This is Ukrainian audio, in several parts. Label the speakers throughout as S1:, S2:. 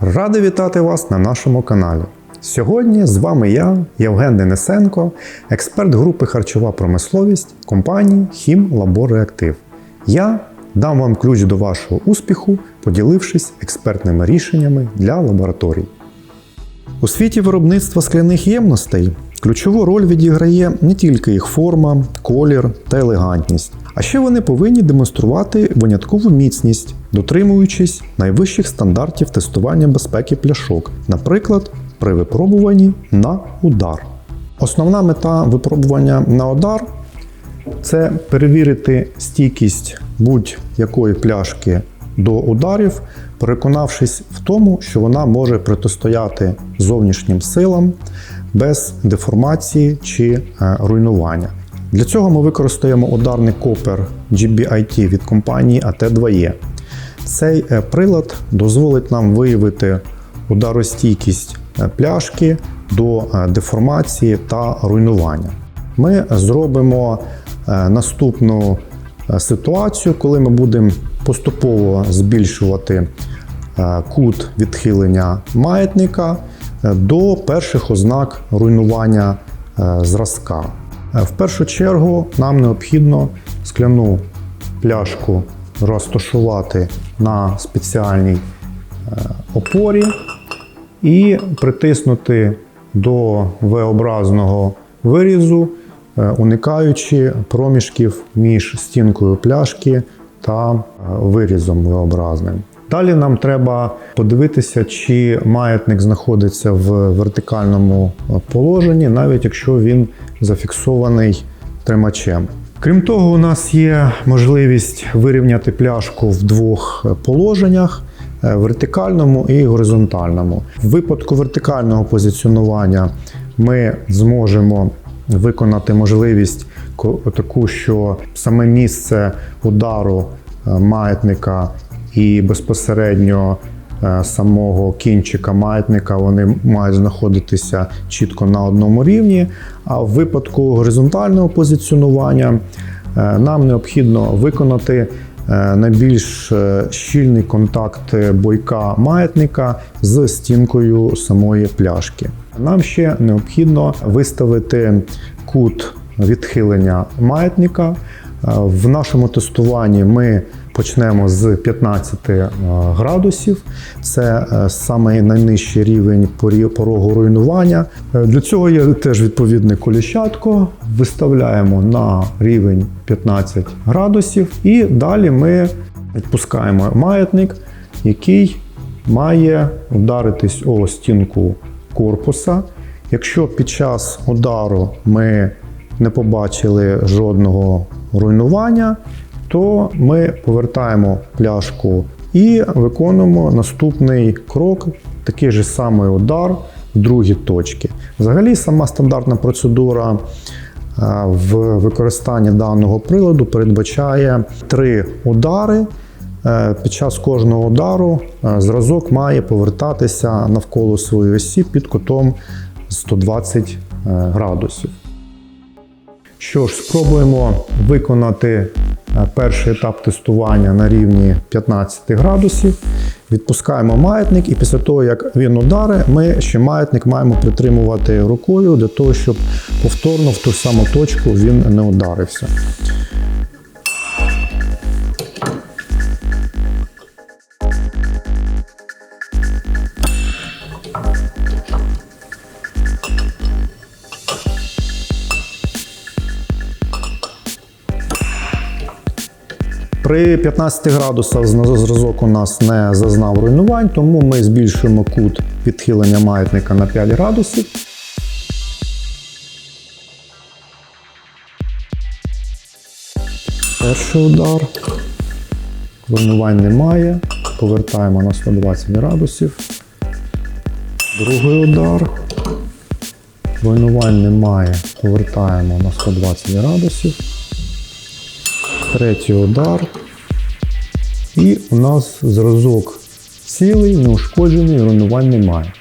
S1: Радий вітати вас на нашому каналі. Сьогодні з вами я, Євген Денисенко, експерт групи Харчова промисловість компанії Хім Лабор Реактив. Я дам вам ключ до вашого успіху, поділившись експертними рішеннями для лабораторій. У світі виробництва скляних ємностей ключову роль відіграє не тільки їх форма, колір та елегантність, а ще вони повинні демонструвати виняткову міцність, дотримуючись найвищих стандартів тестування безпеки пляшок, наприклад, при випробуванні на удар. Основна мета випробування на удар це перевірити стійкість будь-якої пляшки до ударів, переконавшись в тому, що вона може протистояти зовнішнім силам без деформації чи е, руйнування. Для цього ми використаємо ударний копер GBIT від компанії AT2E. Цей е, прилад дозволить нам виявити ударостійкість е, пляшки до е, деформації та руйнування. Ми зробимо е, наступну е, ситуацію, коли ми будемо поступово збільшувати е, кут відхилення маятника е, до перших ознак руйнування е, зразка. Е, В першу чергу нам необхідно скляну пляшку розташувати на спеціальній е, опорі і притиснути до V-образного вирізу, е, уникаючи проміжків між стінкою пляшки та вирізом V-образним. Далі нам треба подивитися, чи маятник знаходиться в вертикальному е, положенні, навіть якщо він зафіксований тримачем. Крім того, у нас є можливість вирівняти пляшку в двох положеннях е, вертикальному і горизонтальному. В випадку вертикального позиціонування ми зможемо виконати можливість таку, що саме місце удару е, маятника і безпосередньо е, самого кінчика маятника вони мають знаходитися чітко на одному рівні. А в випадку горизонтального позиціонування е, нам необхідно виконати е, найбільш щільний контакт бойка маятника з стінкою самої пляшки. Нам ще необхідно виставити кут відхилення маятника. В нашому тестуванні ми почнемо з 15 е, градусів. Це е, саме найнижчий рівень порогу руйнування. Е, Для цього є теж відповідне коліщатко. Виставляємо на рівень 15 градусів, і далі ми відпускаємо маятник, який має вдаритись о стінку корпуса. Якщо під час удару ми не побачили жодного руйнування, то ми повертаємо пляшку і виконуємо наступний крок, такий же самий удар в другі точки. Взагалі, сама стандартна процедура е, в використанні даного приладу передбачає три удари. Е, Під час кожного удару е, зразок має повертатися навколо своєї осі під кутом 120 е, градусів. Що ж, спробуємо виконати перший етап тестування на рівні 15 градусів. Відпускаємо маятник, і після того, як він удари, ми ще маятник маємо притримувати рукою для того, щоб повторно в ту саму точку він не ударився. При 15 градусах зразок у нас не зазнав руйнувань, тому ми збільшуємо кут відхилення маятника на 5 градусів. Перший удар. Руйнувань немає. Повертаємо на 120 градусів. Другий удар. Руйнувань немає. Повертаємо на 120 градусів. Третій удар. І у нас зразок цілий, неушкоджений, руйнувань немає.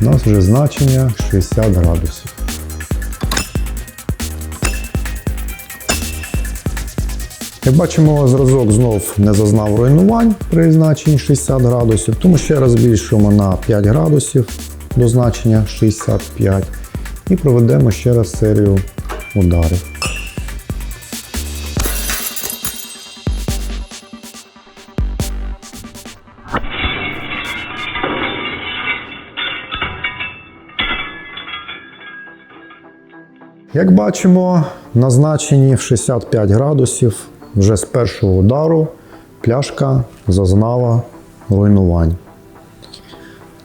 S1: У нас вже значення 60 градусів. Як бачимо, зразок знов не зазнав руйнувань при значенні 60 градусів, тому ще раз збільшуємо на 5 градусів до значення 65 і проведемо ще раз серію ударів. Як бачимо, на значенні в 65 градусів вже з першого удару пляшка зазнала руйнувань.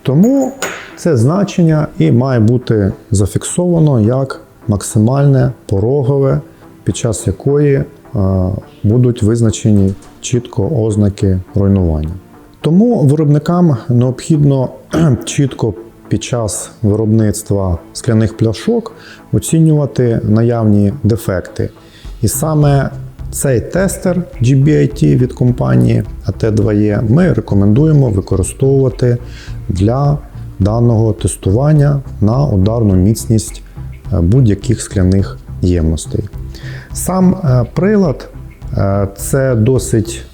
S1: Тому це значення і має бути зафіксовано як максимальне порогове, під час якої е, будуть визначені чітко ознаки руйнування. Тому виробникам необхідно чітко під час виробництва скляних пляшок оцінювати наявні дефекти. І саме цей тестер GBIT від компанії AT2E ми рекомендуємо використовувати для даного тестування на ударну міцність е, будь-яких скляних ємностей. Сам е, прилад е, це досить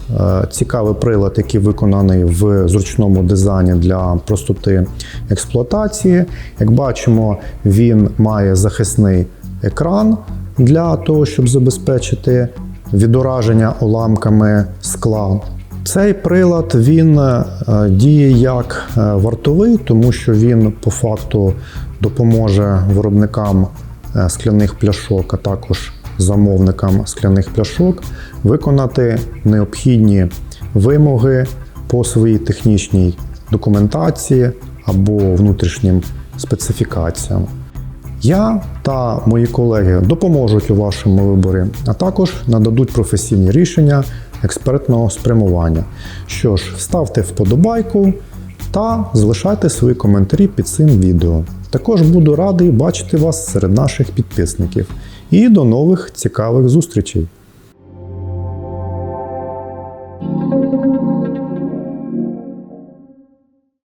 S1: цікавий прилад, який виконаний в зручному дизайні для простоти експлуатації. Як бачимо, він має захисний екран для того, щоб забезпечити відураження уламками скла. Цей прилад він е, діє як е, вартовий, тому що він по факту допоможе виробникам е, скляних пляшок, а також замовникам скляних пляшок виконати необхідні вимоги по своїй технічній документації або внутрішнім специфікаціям. Я та мої колеги допоможуть у вашому виборі, а також нададуть професійні рішення експертного спрямування. Що ж, ставте вподобайку та залишайте свої коментарі під цим відео. Також буду радий бачити вас серед наших підписників. І до нових цікавих зустрічей!